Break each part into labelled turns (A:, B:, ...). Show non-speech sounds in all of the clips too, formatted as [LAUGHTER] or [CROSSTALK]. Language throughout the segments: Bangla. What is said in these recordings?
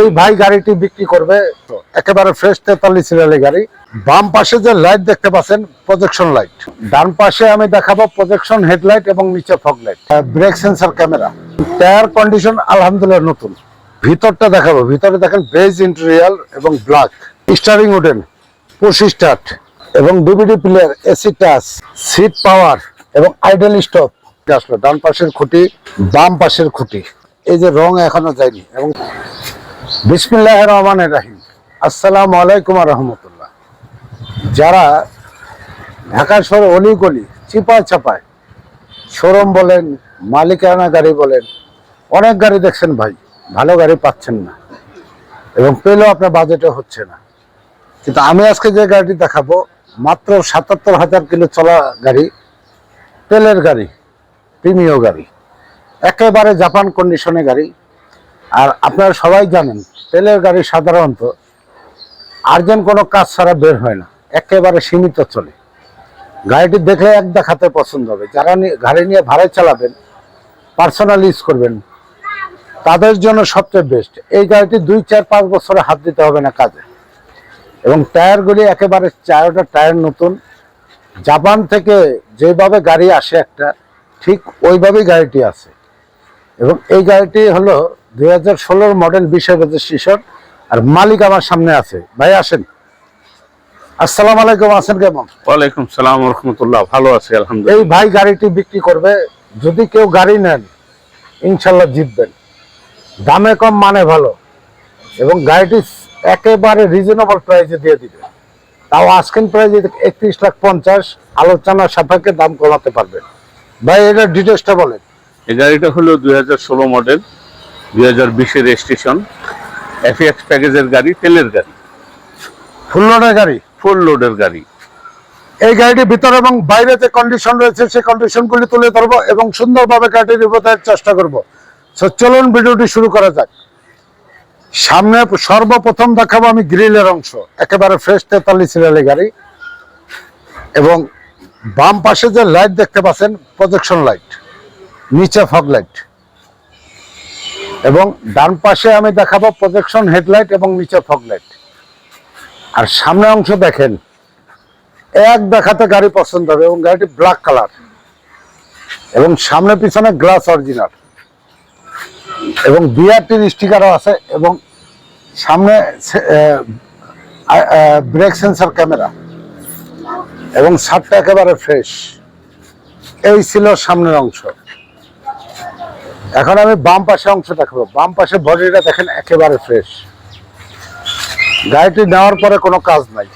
A: এই ভাই গাড়িটি বিক্রি করবে একেবারে ফ্রেশ তেতাল্লিশ সিরিয়ালের গাড়ি। বাম পাশে যে লাইট দেখতে পাচ্ছেন প্রজেকশন লাইট ডান পাশে আমি দেখাবো প্রজেকশন হেডলাইট এবং নিচে fog light brake sensor camera tyre condition আলহামদুলিল্লাহ নতুন। ভিতরটা দেখাবো। ভিতরে দেখেন বেজ ইন্টেরিয়াল এবং black steering wooden push start এবং DVD player AC touch seat power এবং আইডল স্টপ আসলো, ডান পাশের খুঁটি, বাম পাশের খুঁটি। এই যে রং এখনও যায়নি এবং বিসমিল্লাহ রহমান রাহিম আসসালামু আলাইকুম আর রহমতুল্লাহ যারা ঢাকা শহরে অলিগলি চিপা চাপায়, শোরুম বলেন, মালিকানা গাড়ি বলেন, অনেক গাড়ি দেখছেন ভাই, ভালো গাড়ি পাচ্ছেন না এবং পেলেও আপনার বাজেটে হচ্ছে না। কিন্তু আমি আজকে যে গাড়িটি দেখাবো, মাত্র সাতাত্তর হাজার কিলো চলা গাড়ি, তেলের গাড়ি, প্রিমিয় গাড়ি, একেবারে জাপান কন্ডিশনে গাড়ি আর আপনারা সবাই জানেন, তেলের গাড়ি সাধারণত আর্জেন্ট কোনো কাজ ছাড়া বের হয় না, একেবারে সীমিত চলে। গাড়িটি দেখলে এক দেখাতে পছন্দ হবে। যারা গাড়ি নিয়ে ভাড়ায় চালাবেন, পার্সোনাল ইউজ করবেন, তাদের জন্য সবচেয়ে বেস্ট। এই গাড়িটি দুই, চার, পাঁচ বছরে হাত দিতে হবে না কাজে। এবং টায়ারগুলি একেবারে চারোটা টায়ার নতুন। জাপান থেকে যেভাবে গাড়ি আসে একটা, ঠিক ওইভাবেই গাড়িটি আছে। এবং এই গাড়িটি হলো দুই হাজার ষোলোর মডেল বিশেষ রেজিস্ট্রেশন আর মালিক আমার সামনে আছে। ভাই আসেন। আসসালাম আলাইকুম আছেন কেমন?
B: ওয়ালাইকুম সালাম রহমতুল্লাহ ভালো আছি আলহামদুলিল্লাহ।
A: এই ভাই গাড়িটি বিক্রি করবে যদি কেউ গাড়ি নেন ইনশাল্লাহ জিতবেন। দামে কম মানে ভালো। এবং গাড়িটি একেবারে রিজনেবল প্রাইসে দিয়ে দিবে। তাও আজকের প্রাইসে একত্রিশ লাখ পঞ্চাশ আলোচনা সাপেক্ষে দাম কমাতে পারবেন ভাই এটা ডিটেলসটা বলেন।
B: এই গাড়িটা হলো দুই হাজার ষোলো মডেল দুই হাজার বিশের রেজিস্ট্রেশন এফএক্স প্যাকেজের গাড়ি তেলের গাড়ি।
A: ফুল লোডের গাড়ি?
B: ফুল লোডের গাড়ি।
A: এই গাড়িটির ভিতরে এবং বাইরে যে কন্ডিশন রয়েছে সেই কন্ডিশনগুলি তুলে ধরবো এবং সুন্দরভাবে গাড়িটি রিপোর্টের চেষ্টা করব। চলুন ভিডিওটি শুরু করা যাক। সামনে সর্বপ্রথম দেখাবো আমি গ্রিলের অংশ একেবারে ফ্রেশ তেতাল্লিশ সিরিয়ালের গাড়ি এবং বাম পাশে যে লাইট দেখতে পাচ্ছেন প্রজেকশন লাইট নিচে ফগ লাইট এবং ডান পাশে আমি দেখাবো প্রজেকশন হেডলাইট এবং নিচে ফগ লাইট আর সামনে অংশ দেখেন, এক দেখাতে গাড়ি পছন্দ হবে এবং গাড়িটি ব্ল্যাক কালার এবং সামনে পিছনে গ্লাস অরিজিনাল এবং বিআরটির স্টিকারও আছে এবং সামনে ব্রেক সেন্সার ক্যামেরা এবং ছাদটা একেবারে ফ্রেশ এই ছিল সামনের অংশ। এখন আমি বাম পাশে অংশ দেখাবো। বাম পাশে বডিটা দেখেন একেবারে ফ্রেশ গাড়িটি নেওয়ার পরে কোনো কাজ নাই।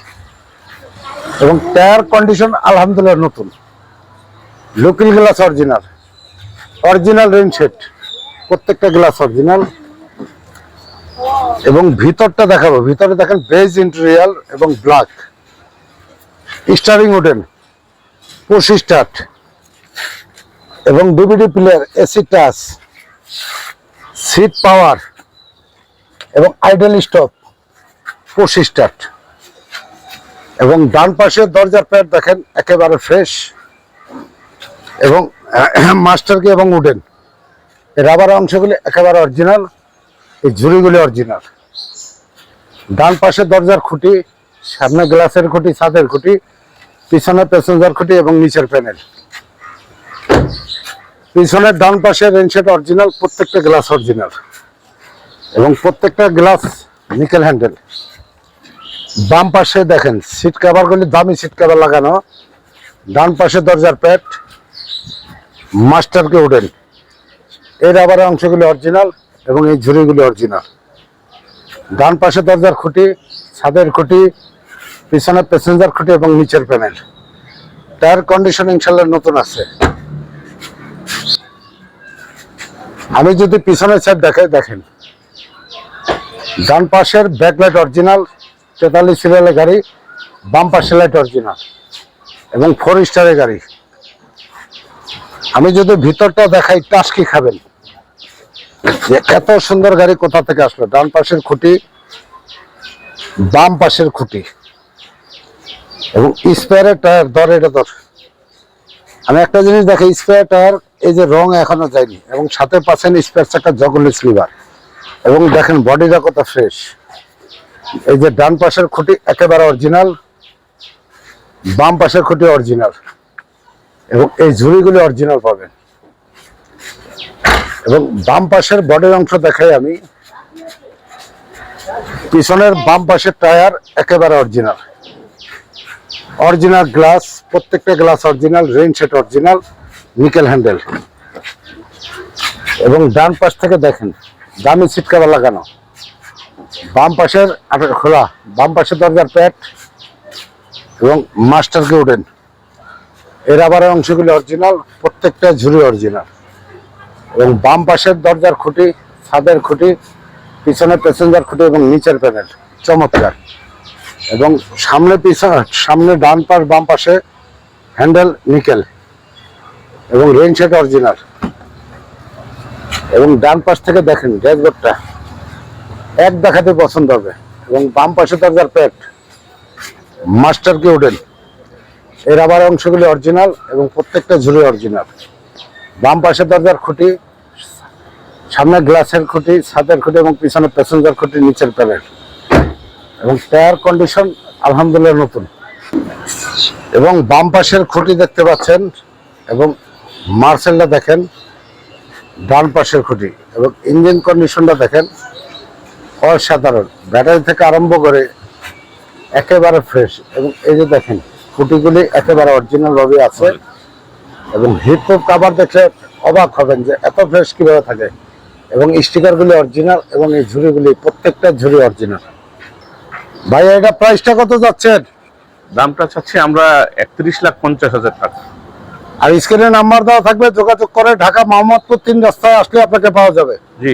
A: এবং টায়ার কন্ডিশন আলহামদুলিল্লাহ নতুন। Local glass original original rain set প্রত্যেকটা গ্লাস অরিজিনাল এবং ভিতরটা দেখাবো। ভিতরে দেখেন বেজ ইন্টেরিয়াল এবং black steering wooden push start এবং DVD player AC touch seat power এবং আইডল স্টপ পুশ স্টার্ট এবং ডান পাশের দরজার প্যাড দেখেন, একেবারে ফ্রেশ এবং মাস্টারকে [CLEARS THROAT] এবং উডেন রাবার অংশগুলি একেবারে অরিজিনাল এই ঝুড়িগুলি অরিজিনাল ডান পাশের দরজার খুঁটি, সামনে গ্লাসের খুঁটি, ছাদের খুঁটি, পিছনে প্যাসেঞ্জার খুঁটি এবং নিচের প্যানেল পিছনের ডান পাশে রেনশেট অরিজিনাল প্রত্যেকটা গ্লাস অরিজিনাল এবং প্রত্যেকটা গ্লাস নিকেল হ্যান্ডেল বাম পাশে দেখেন সিট কভারগুলি দামি সিট কভার লাগানো। ডান পাশে দরজার প্যাট মাস্টারকে উডেন। এই রাবারের অংশগুলি অরিজিনাল এবং এই ঝুড়িগুলি অরিজিনাল ডান পাশে দরজার খুঁটি, ছাদের খুঁটি, পিছনে প্যাসেঞ্জার খুঁটি এবং নিচের প্যানেল টায়ার কন্ডিশন ইনশাল্লাহ নতুন আছে। আমি যদি পিছনের সাইড দেখে দেখেন। ডান পাশের ব্যাকলাইট অরিজিনাল তেতাল্লিশ সিরিয়ালের গাড়ি, বাম পাশে লাইট অরিজিনাল এবং ফোর স্টারের গাড়ি। আমি যদি ভিতরটা দেখাই টাস্কি খাবেন? যে এত সুন্দর গাড়ি কোথা থেকে আসলো? ডান পাশের খুঁটি, বাম পাশের খুঁটি। এবং স্পেয়ারের টায়ার দর এটা দর আমি একটা জিনিস দেখি স্পেয়ার টায়ার এই যে রং এখনও যায়নি এবং সাথে পাচ্ছেন স্পেয়ার চাকা জগলের স্লিভার এবং দেখেন বডিটা কত ফ্রেশ। এই যে ডান পাশের খুঁটি একেবারে অরিজিনাল, বাম পাশের খুঁটি অরিজিনাল। এবং এই ঝুড়িগুলি অরিজিনাল পাবেন। এবং বাম পাশের বডির অংশ দেখাই আমি। পিছনের বাম পাশের টায়ার একেবারে অরিজিনাল। অরিজিনাল গ্লাস, প্রত্যেকটা glass original, rain set original. Nickel handle. এবং ডান পাশ থেকে দেখেন, দামি সিট কভার লাগানো। বাম পাশের খোলা, বাম পাশের দরজার প্যাট এবং মাস্টার উডেন এর আবার অংশগুলি অরিজিনাল, প্রত্যেকটা ঝুড়ি অরিজিনাল। এবং বাম পাশের দরজার খুঁটি, ছাদের খুঁটি পিছনে প্যাসেঞ্জার খুঁটি এবং নিচের প্যানেল। চমৎকার। এবং সামনে পিছনে সামনে ডান পাশ, বাম পাশে হ্যান্ডেল, নিকেল। এবং রেন সেট অরিজিনাল এবং ডান পাশ থেকে দেখেন ড্যাশবোর্ডটা এক দেখাতে পছন্দ হবে। এবং বাম পাশে দরজার প্যাট মাস্টার কি উডেন? এর আবার অংশগুলি অরিজিনাল এবং প্রত্যেকটা ঝুড়ি অরিজিনাল বাম পাশে দরজার খুঁটি, সামনে গ্লাসের খুঁটি, ছাদের খুঁটি এবং পিছনে প্যাসেঞ্জার খুঁটি, নিচের প্যালেট এবং টায়ার কন্ডিশন আলহামদুলিল্লাহ নতুন। এবং বাম পাশের খুঁটি দেখতে পাচ্ছেন এবং মার্সেলটা দেখেন, ডান পাশের খুঁটি এবং ইঞ্জিন কন্ডিশনটা দেখেন, অসাধারণ। ব্যাটারি থেকে আরম্ভ করে একেবারে ফ্রেশ। এবং এই যে দেখেন, খুঁটিগুলি একেবারে অরিজিনাল ভাবে আছে। এবং হিটপ্রুফ কাভার দেখে অবাক হবেন যে এত ফ্রেশ কীভাবে থাকে। এবং স্টিকারগুলি অরিজিনাল এবং এই ঝুড়িগুলি, প্রত্যেকটা ঝুড়ি অরিজিনাল ভাই এটা প্রাইসটা কত যাচ্ছেন?
B: দামটা চাচ্ছি আমরা একত্রিশ লাখ পঞ্চাশ হাজার টাকা।
A: আর স্ক্রিনে নাম্বার দেওয়া থাকবে, যোগাযোগ করে ঢাকা মোহাম্মদপুর তিন রাস্তায় আসলে আপনাকে পাওয়া যাবে।
B: জি।